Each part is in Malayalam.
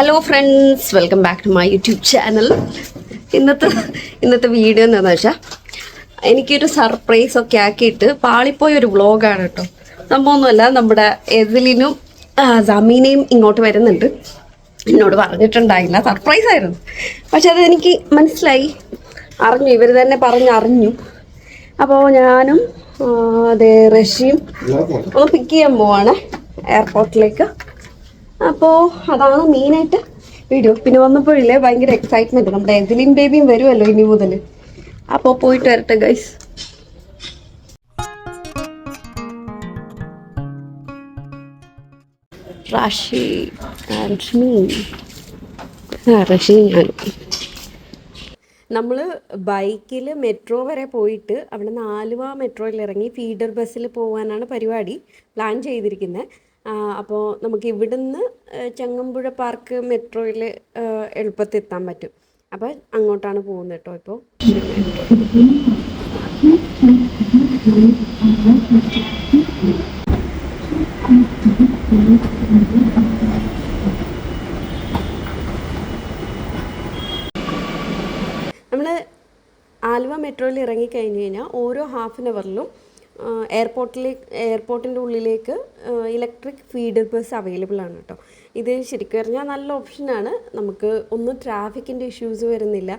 Hello friends welcome back to my YouTube channel ഇന്നത്തെ ഇന്നത്തെ വീഡിയോ എന്താണെന്ന് വെച്ചാൽ എനിക്കൊരു സർപ്രൈസ് ഒക്കെ ആക്കിയിട്ട് പാളിപ്പോയ ഒരു വ്ളോഗാണ് കേട്ടോ. സംഭവമൊന്നുമല്ല നമ്മുടെ എതിലിനും സമീനയും ഇങ്ങോട്ട് വരുന്നുണ്ട്. എന്നോട് പറഞ്ഞിട്ടുണ്ടായില്ല. സർപ്രൈസ് ആയിരുന്നു. പക്ഷെ അത് എനിക്ക് മനസ്സിലായി. അറിഞ്ഞു. ഇവർ തന്നെ പറഞ്ഞറിഞ്ഞു. അപ്പോൾ ഞാനും അതെ റഷ്യയും ഒന്ന് പിക്ക് ചെയ്യാൻ പോവാണ്. എയർപോർട്ടിലേക്ക് അപ്പോൾ അതാണ് മെയിനായിട്ട് വീഡിയോ പിന്നെ വന്നപ്പോഴില്ലേ ഭയങ്കര എക്സൈറ്റ്മെന്റ് നമ്മുടെ എതിലിൻ ബേബിയും വരുമല്ലോ ഇനി മുതൽ അപ്പോ പോയിട്ട് വരട്ടെ ഗൈസ് റാഷി റഷി നമ്മൾ ബൈക്കിൽ മെട്രോ വരെ പോയിട്ട് അവിടെ നിന്ന് ആലുവ മെട്രോയിൽ ഇറങ്ങി ഫീഡർ ബസ്സിൽ പോകാനാണ് പരിപാടി പ്ലാൻ ചെയ്തിരിക്കുന്നത് അപ്പോൾ നമുക്ക് ഇവിടുന്ന് ചങ്ങമ്പുഴ പാർക്ക് മെട്രോയിൽ എളുപ്പത്തിൽ എത്താൻ പറ്റും. അപ്പോൾ അങ്ങോട്ടാണ് പോകുന്നത് കേട്ടോ ഇപ്പോൾ നമ്മൾ ആലുവ മെട്രോയിൽ ഇറങ്ങി കഴിഞ്ഞു കഴിഞ്ഞാൽ ഓരോ ഹാഫ് ആൻ അവറിലും എയർപോർട്ടിലേക്ക് എയർപോർട്ടിന്റെ ഉള്ളിലേക്ക് ഇലക്ട്രിക് ഫീഡർ ബസ് അവൈലബിൾ ആണ് കേട്ടോ ഇത് ശരിക്കും പറഞ്ഞാൽ നല്ല ഓപ്ഷനാണ് നമുക്ക് ഒന്നും ട്രാഫിക്കിന്റെ ഇഷ്യൂസ് വരുന്നില്ല.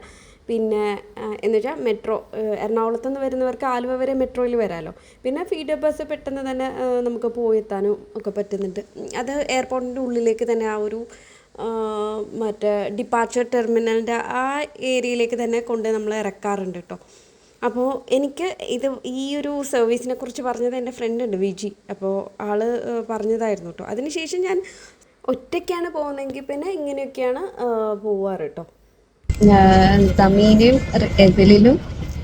പിന്നെ എന്ന് വെച്ചാൽ മെട്രോ എറണാകുളത്ത് നിന്ന് വരുന്നവർക്ക് ആലുവ വരെ മെട്രോയിൽ വരാമല്ലോ പിന്നെ ഫീഡർ ബസ് പെട്ടെന്ന് തന്നെ നമുക്ക് പോയെത്താനും ഒക്കെ പറ്റുന്നുണ്ട്. അത് എയർപോർട്ടിന്റെ ഉള്ളിലേക്ക് തന്നെ ആ ഒരു മറ്റേ ഡിപ്പാർച്ചർ ടെർമിനലിന്റെ ആ ഏരിയയിലേക്ക് തന്നെ കൊണ്ട് നമ്മൾ ഇറക്കാറുണ്ട് കേട്ടോ അപ്പോൾ എനിക്ക് ഇത് ഈ ഒരു സർവീസിനെ കുറിച്ച് പറഞ്ഞത് എന്റെ ഫ്രണ്ട് ഉണ്ട് വിജി. അപ്പോൾ ആൾ ആ, പറഞ്ഞതായിരുന്നു കേട്ടോ. അതിനുശേഷം ഞാൻ ഒറ്റയ്ക്കാണ് പോകുന്നതെങ്കിൽ പിന്നെ ഇങ്ങനെയൊക്കെയാണ് പോവാറ് കേട്ടോ. തമീനും എതിലിനും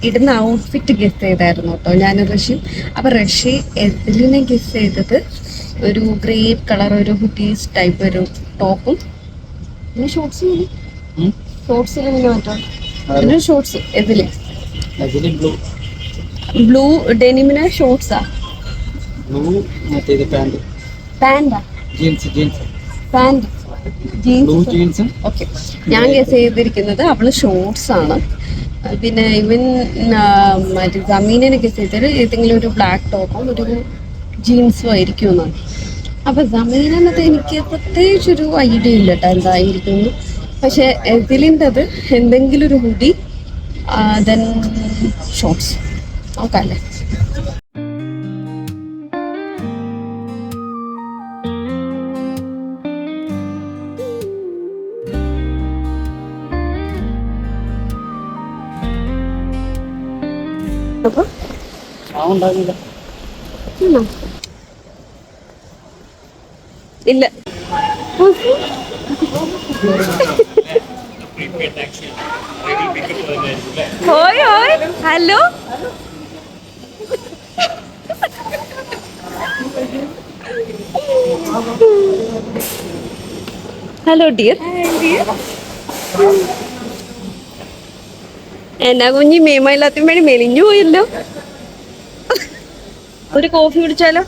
ഇടുന്ന ഔട്ട്ഫിറ്റ് ഗസ് ചെയ്തായിരുന്നു കേട്ടോ ഞാൻ റഷി അപ്പൊ റഷ്യ എതിലിനെ ഗസ് ചെയ്തത് ഒരു ഗ്രേ കളർ ഒരു ഹുഡീസ് ടൈപ്പ് ഒരു ടോപ്പും പിന്നെ ഷോർട്സ് ഷോർട്സിൽ പിന്നെ മറ്റോ ഷോർട്സ് എതിൽ. ബ്ലൂ ബ്ലൂ ഡെനിമിന് ഷോർട്സാ ബ്ലൂ മറ്റേത് പാന്റ് പാന്റാ ജീൻസ് ജീൻസ് ബ്ലൂ ജീൻസ് ജീൻസും ഓക്കെ ഞാൻ ഗസ് ചെയ്തിരിക്കുന്നത് അവൾ ഷോർട്സ് ആണ്. പിന്നെ ഇവൻ മറ്റേ ജമീനെ ഗസ് ചെയ്തത് ഏതെങ്കിലും ഒരു ബ്ലാക്ക് ടോപ്പും ഒരു ജീൻസും ആയിരിക്കും എന്നാണ്. അപ്പൊ ജമീനത് എനിക്ക് പ്രത്യേകിച്ചൊരു ഐഡിയ ഇല്ല കേട്ടോ എന്തായിരിക്കും പക്ഷെ എതിലിന്റെത് എന്തെങ്കിലും ഒരു ഹുഡി ദെൻ ഷോർട്സ് ഉം. ഇല്ല. ഹലോ? Hello dear. എന്നാ കുഞ്ഞി മേമയില്ലാത്ത വേണ്ടി മെലിഞ്ഞു പോയല്ലോ. ഒരു കോഫി കുടിച്ചാലോ?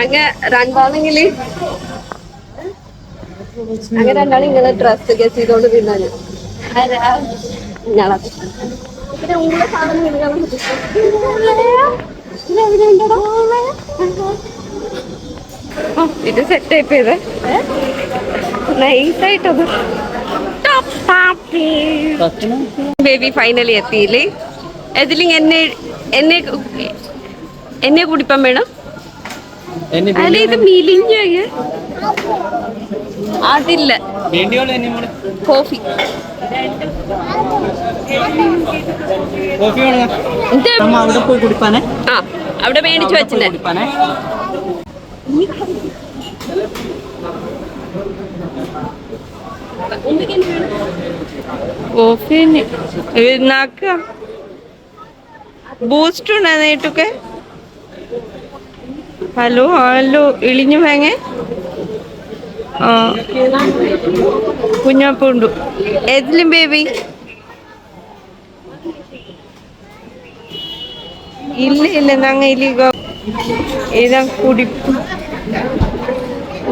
അങ്ങ രണ്ടാണെങ്കിൽ അങ്ങനെ രണ്ടാളും ഇങ്ങനെ ഡ്രസ് ഗസ് ചെയ്തോണ്ട് തിന്നാന്. ഞങ്ങളത് പിന്നെ ഉള്ള സാധനം എടുക്കാൻ ഇത് സെറ്റ് ടൈപ്പ് ചെയ്ത്. നൈസായിട്ടത് ബേബി ഫൈനലി എത്തിയില്ലേ? എതിലിങ് എന്നെ എന്നെ എന്നെ കുടിപ്പം വേണം. അല്ല ഇത് മിലിഞ്ഞു അതില്ല. കോഫി. അവിടെ മേടിച്ചു വെച്ചില്ലേ കുടിപ്പാനെ. ബൂസ്റ്റ് ഉണ്ടായിരുന്നു ഹലോ ഹലോ ഇളിഞ്ഞു വേങ്ങേ കുഞ്ഞാപ്പുണ്ട്. ഏതിലും ബേബി? ഇല്ല ഇല്ല ഞങ്ങ ഇല്ല ഇതാ കുടി.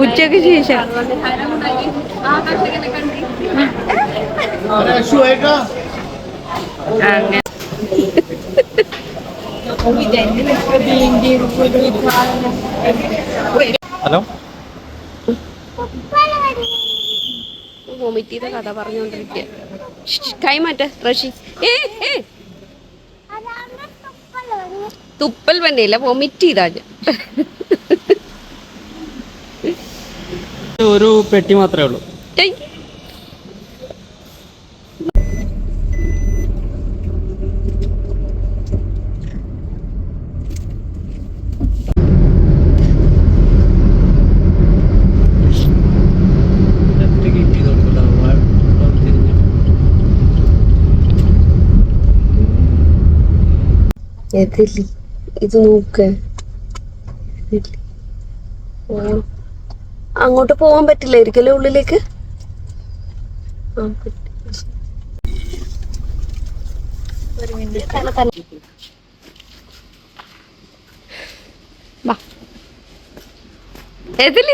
ഉച്ചയ്ക്ക് ശേഷം. ഹലോ? വോമിറ്റ് ചെയ്ത കഥ പറഞ്ഞുകൊണ്ടിരിക്കുക കൈമാറ്റ റഷി. ഏ ഏ. തുപ്പൽ വന്നില്ല വോമിറ്റ് ചെയ്താ. ഒരു പെട്ടി മാത്രമേ ഉള്ളൂ. എതിലി ഇത് നോക്ക്. അങ്ങോട്ട് പോകാൻ പറ്റില്ലായിരിക്കല്ലേ ഉള്ളിലേക്ക്. ഒരു മിനിറ്റ് തല, തല.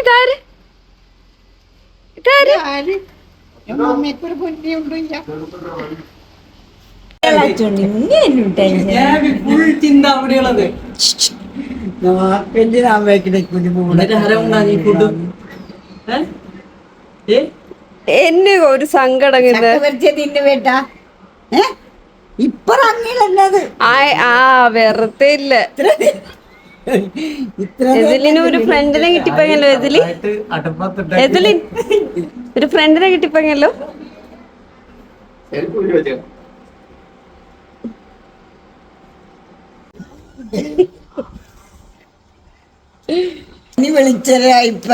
ഇതാര്? ഇതാര്? എന്നെ ഒരു സങ്കടം ആ ആ വെറുതെ ഇല്ല. എതിലിന് ഒരു ഫ്രണ്ടിനെ കിട്ടിപ്പോയല്ലോ എതിലി? എതിലിൻ ഒരു ഫ്രണ്ടിനെ കിട്ടിപ്പോയല്ലോ? നീ വിളിച്ചതാ ഇപ്പ.